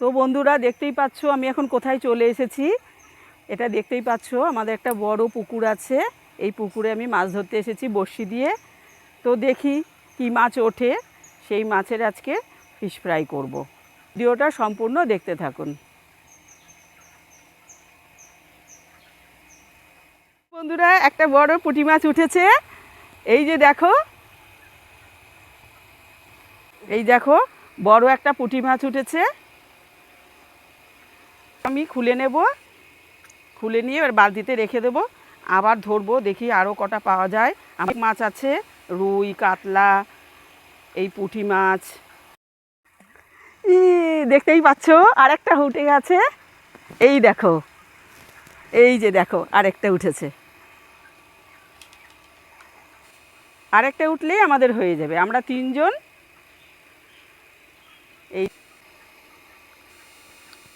তো বন্ধুরা দেখতেই পাচ্ছ, আমি এখন কোথায় চলে এসেছি? এটা দেখতেই পাচ্ছ, আমাদের একটা বড় পুকুর আছে। এই পুকুরে আমি মাছ ধরতে এসেছি বড়শি দিয়ে। তো দেখি কি মাছ ওঠে, সেই মাছের আজকে ফিশ ফ্রাই করব। ভিডিওটা সম্পূর্ণ দেখতে থাকুন। বন্ধুরা, একটা বড় পুঁটি মাছ উঠেছে। এই যে দেখো, এই দেখো, বড় একটা পুঁটি মাছ উঠেছে। আমি খুলে নেব। খুলে নিয়ে এবার বালতিতে রেখে দেব। আবার ধরবো, দেখি আরও কটা পাওয়া যায়। অনেক মাছ আছে, রুই, কাতলা, এই পুঁটি মাছ। ই, দেখতেই পাচ্ছ, আরেকটা উঠে গেছে। এই দেখো, এই যে দেখো, আরেকটা উঠেছে। আরেকটা উঠলেই আমাদের হয়ে যাবে। আমরা তিনজন। এই,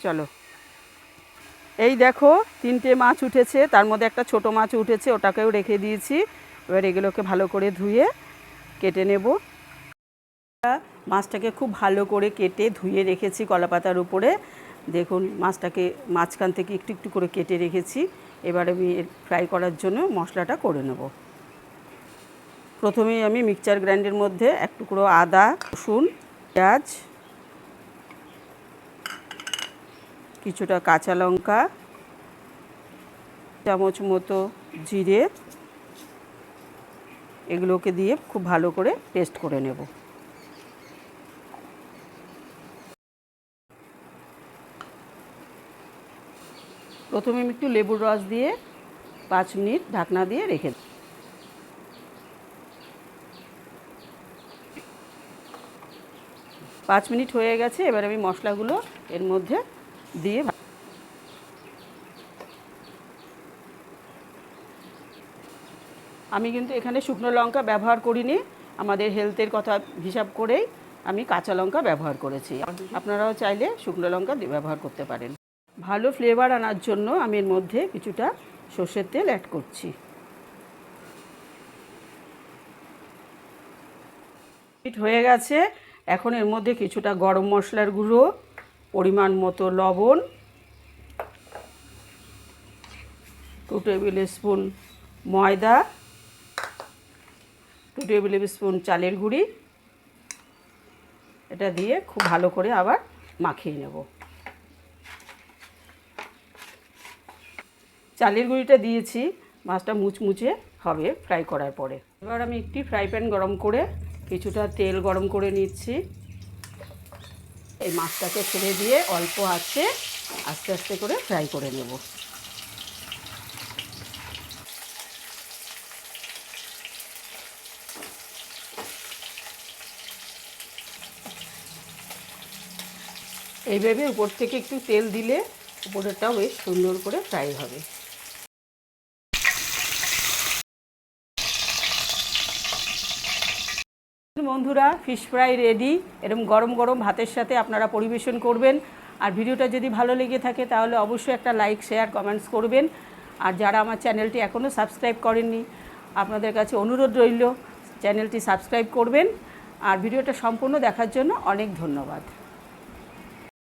চলো। এই দেখো, তিনটে মাছ উঠেছে, তার মধ্যে একটা ছোট মাছ উঠেছে, ওটাকেও রেখে দিয়েছি। এবার এগুলোকে ভালো করে ধুয়ে কেটে নেব। মাছটাকে খুব ভালো করে কেটে ধুয়ে রেখেছি কলাপাতার উপরে। দেখুন, মাছটাকে মাঝখান থেকে একটু একটু করে কেটে রেখেছি। এবার আমি ফ্রাই করার জন্য মশলাটা করে নেব। প্রথমেই আমি মিক্সচার গ্রাইন্ডের মধ্যে এক টুকরো আদা, রসুন, পেঁয়াজ কিছুটা কাঁচা লঙ্কা, চামচ মতো জিরে, এগুলোকে দিয়ে খুব ভালো করে পেস্ট করে নেব। প্রথমে আমি একটু লেবুর রস দিয়ে পাঁচ মিনিট ঢাকনা দিয়ে রেখে পাঁচ মিনিট হয়ে গেছে, এবার আমি মশলাগুলো এর মধ্যে দিয়ে আমি কিন্তু এখানে শুকনো লঙ্কা ব্যবহার করিনি। আমাদের হেলথের কথা হিসাব করেই আমি কাঁচা লঙ্কা ব্যবহার করেছি। আপনারাও চাইলে শুকনো লঙ্কা ব্যবহার করতে পারেন। ভালো ফ্লেভার আনার জন্য আমি এর মধ্যে কিছুটা সর্ষের তেল অ্যাড করছি। হয়ে গেছে। এখন এর মধ্যে কিছুটা গরম মশলার গুঁড়ো। পরিমাণ মতো লবণ টু টেবিল স্পুন ময়দা টু টেবিল স্পুন চালের গুঁড়ি। এটা দিয়ে খুব ভালো করে আবার মাখিয়ে নেব। চালের গুঁড়িটা দিয়েছি, মাছটা মুচমুচে হবে ফ্রাই করার পরে। এবার আমি একটি ফ্রাই প্যান গরম করে কিছুটা তেল গরম করে নিচ্ছি। এই মাছটাকে ছেড়ে দিয়ে অল্প আছে আস্তে আস্তে করে ফ্রাই করে নেব। এইভাবে উপর থেকে একটু তেল দিলে উপরেরটাও বেশ সুন্দর করে ফ্রাই হবে। বন্ধুরা ফিশ ফ্রাই রেডি এরকম গরম গরম ভাতের সাথে আপনারা পরিবেশন করবেন। আর ভিডিওটা যদি ভালো লেগে থাকে, তাহলে অবশ্যই একটা লাইক শেয়ার কমেন্টস করবেন। আর যারা আমার চ্যানেলটি এখনও সাবস্ক্রাইব করেননি, আপনাদের কাছে অনুরোধ রইল, চ্যানেলটি সাবস্ক্রাইব করবেন। আর ভিডিওটা সম্পূর্ণ দেখার জন্য অনেক ধন্যবাদ।